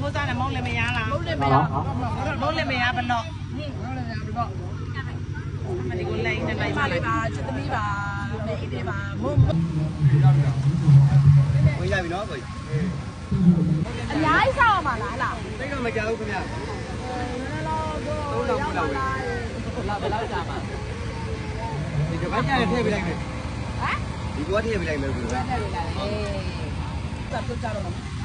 ကိုစားတယ်မုံလည်းမရလားမုန်းလည်းမရမုံလည်းမရဘလို့မုန်းလည်းမရဘလို့ဒီကိုလိုက်နေလိုက်ပါပါလေလိုက်ပါချစ်သမီးပါမေးလေးပါမုန်းဝင်ရပြီနော်ကိုအများကြီးဆောက်ရမှာလားလားတိတ်တော့မကြောက်ဘူးခင်ဗျာသုံးလောက်ဘူးလောက်ပဲလာဘယ်လောက်ကြာမှာဒီကဘာကြရထည့်ပြလိုက်မယ်ဟမ်ဒီကွာထည့်ပြလိုက်မယ်ကိုဘယ်နဲ့လဲအေးစပ်ပြကြတော့မှာဒါတရားနှမ်းနှောင်းနေအဲဒီနေ့လေးကတော့အာအုတ်ရှိကုန်းရွာမှာ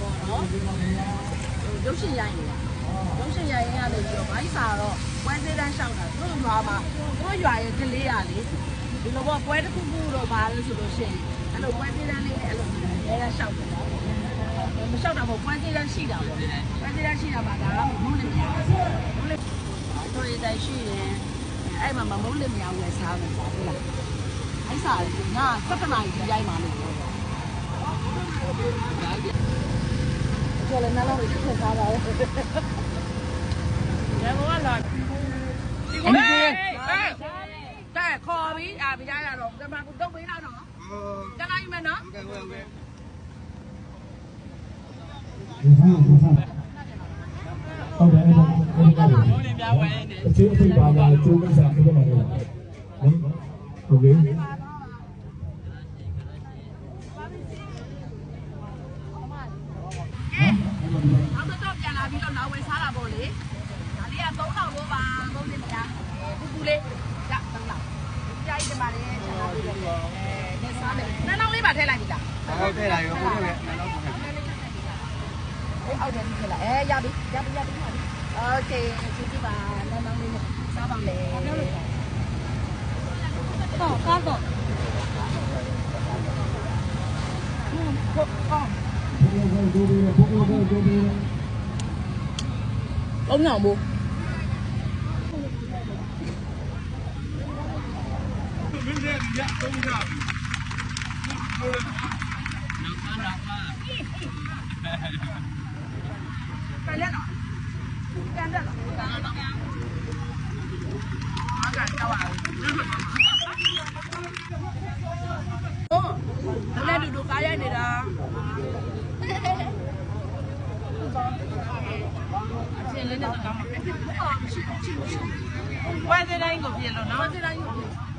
ပေါ့နော်ရုပ်ရှင်ရိုင်းနေတာရုပ်ရှင်ရိုင်းရင်ရတယ်ပြီးတော့ဘိုင်းစာတော့ပွဲသေးတန်းလျှောက်တာသူ့ရွာမှာသူ့ရွာရဲ့ကလေးရလေဒီလိုပေါ့ပွဲတစ်ခုခုတော့ပါလို့ဆိုလို့ရှိရင်အဲ့လိုပွဲသေးတန်းလေးအဲ့လိုအဲဒါလျှောက်တယ်မလျှောက်တာပေါ့ပွဲသေးတန်းရှိတာပေါ့ပွဲသေးတန်းရှိတာပါဒါကမုန်းလည်းမရမု န်းလည်းတို့ရတဲ့ရှိရင်အဲ့မှာမမုန်းလည်းမရဝယ်စားမယ်ဟုတ်လားအဲ့စားငါစက်တနာကြီးရိုက်ပါလို့ကျော်လည်းနှလုံးလေးထည့်ထားပါဦးရဘောကလာဒီကိုဟေးဟေးတဲ့ခေါ်ပြီးအာပြရရတော့ဒီမှာကိုတုတ်ပေးလိုက်တော့ကျလိုက်မယ်နော်ကဲဟုတ်ကဲ့ဟုတ်တယ်အဲ့ဒါ အဲ့ဒါဘုံလည်းပြဝဲနေအချင်းအသိပါလာကျိုးကိစ္စဖြစ်တော့မှာလေနော်ဟုတ်ကဲ့နောက်တော့ပြန်လာပြီးတော့ နောက်ဝယ်စားတာပေါ့လေဒါလေးက3000လို့ပါသုံးနေမလားပူပူလေးရ3000 ကန်တက်လာ။လက်တူတူကားရိုက်နေတာ။အရှင်လည်းနဲ့တော့ကောင်းပါဘူး။ဝယ်တဲ့တိုင်းကိုပြင်လို့နော်။ဝယ်တဲ့တိုင်းကိုပြင်။